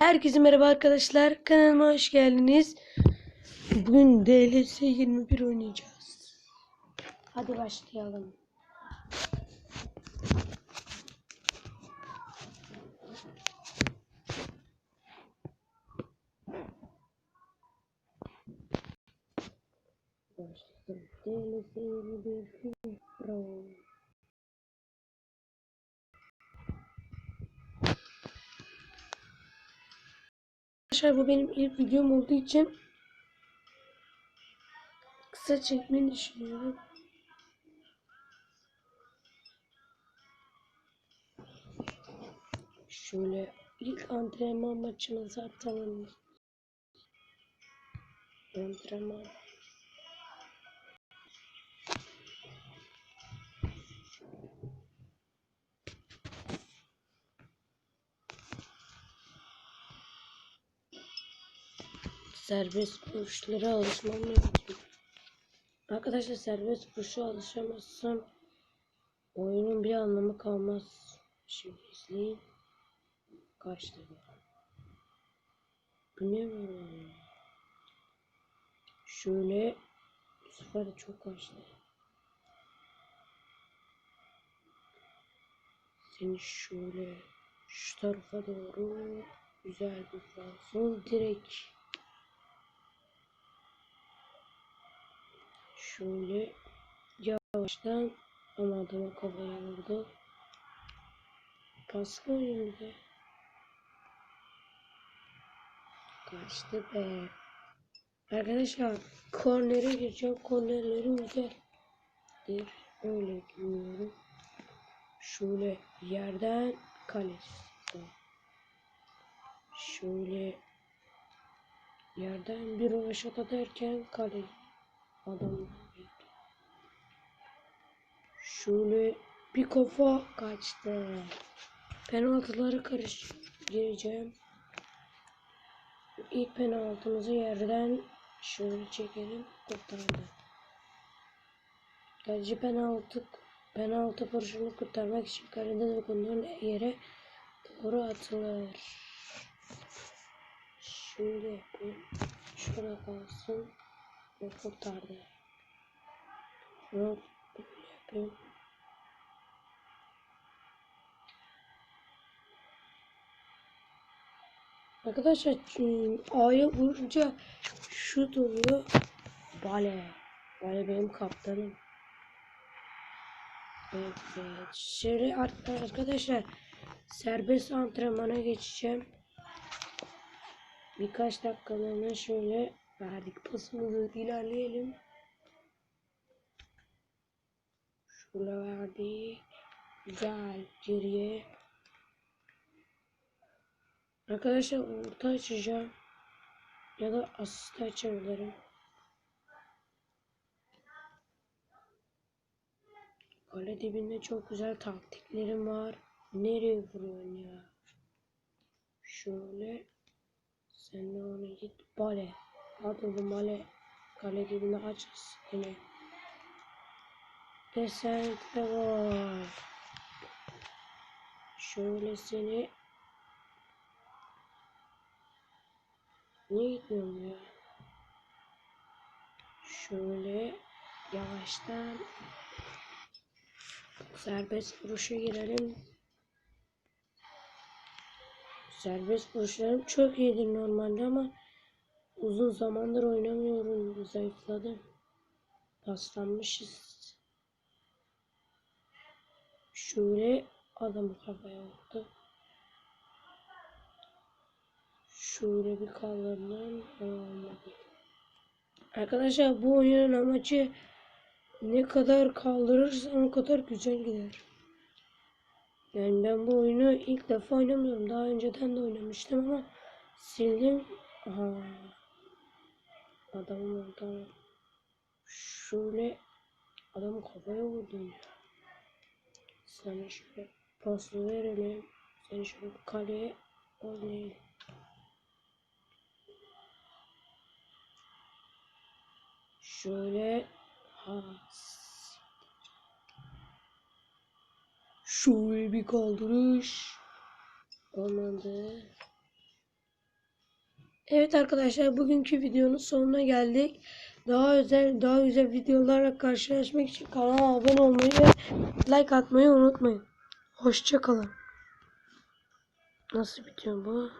Herkese merhaba arkadaşlar. Kanalıma hoş geldiniz. Bugün DLS 21 oynayacağız. Hadi başlayalım. Başladım. DLS 21 Pro. Arkadaşlar bu benim ilk videom olduğu için kısa çekmeyi düşünüyorum. Şöyle ilk antrenman maçımızı atalım. Antrenman. Serbest vuruşlara alışmam lazım. Arkadaşlar serbest vuruşa alışamazsam oyunun bir anlamı kalmaz. Şimdi izleyin. Bu ne böyle? Şöyle bu sefer de çok kaçtı. Seni şöyle şu tarafa doğru güzel bir falso direkt Şöyle yavaştan ama adama kafaya vurdu. Bir de. Kaçtı be. Arkadaşlar kornere gireceğim. Kornerlerim güzeldir. Öyle bilmiyorum. Şöyle yerden kalesi. Şöyle yerden bir röveşat atarken kale adam şöyle bir kafa kaçtı. Penaltıları karış gireceğim. İlk penaltımızı yerden şöyle çekelim. Kurtardı. Kaleci penaltı penaltı pozisyonunu kurtarmak için kalede dokunduğun yere doğru atılır. Şöyle yapayım. Şurada kalsın. Ve kurtardı. Şunu böyle yapayım. Arkadaşlar A'ya vurunca şu oluyor. Bale. Bale benim kaptanım. Evet. Şimdi arkadaşlar serbest antrenmana geçeceğim. Birkaç dakikalığına şöyle verdik pasımızı ilerleyelim. Şöyle verdik. Güzel geriye. Arkadaşlar orta açacağım. Ya da asist açabilirim. Kale dibinde çok güzel taktiklerim var. Nereye vuruyorsun ya? Şöyle. Sen de ona git. Bale. Hadi oğlum bale. Kale dibinde aç yine. Ve var. Şöyle seni Niye gitmiyorum ya? Şöyle yavaştan serbest vuruşa girelim. Serbest vuruşlarım çok iyidir normalde ama uzun zamandır oynamıyorum. Zayıfladım. Paslanmışız. Şöyle adamı kafaya vurdu. Şöyle bir kaldırdım. Olmadı. Arkadaşlar bu oyunun amacı ne kadar kaldırırsan o kadar güzel gider. Yani ben bu oyunu ilk defa oynamıyorum. Daha önceden de oynamıştım ama sildim. Aha. Adamım orada. Şöyle adamı kafaya vurdum. Sana şöyle paslı verelim. Seni şöyle kaleye oynayalım. Şöyle ha Şöyle bir kaldırış. Olmadı. Evet arkadaşlar bugünkü videonun sonuna geldik. Daha özel, daha güzel videolarla karşılaşmak için kanala abone olmayı ve like atmayı unutmayın. Hoşçakalın. Nasıl bitiyor bu?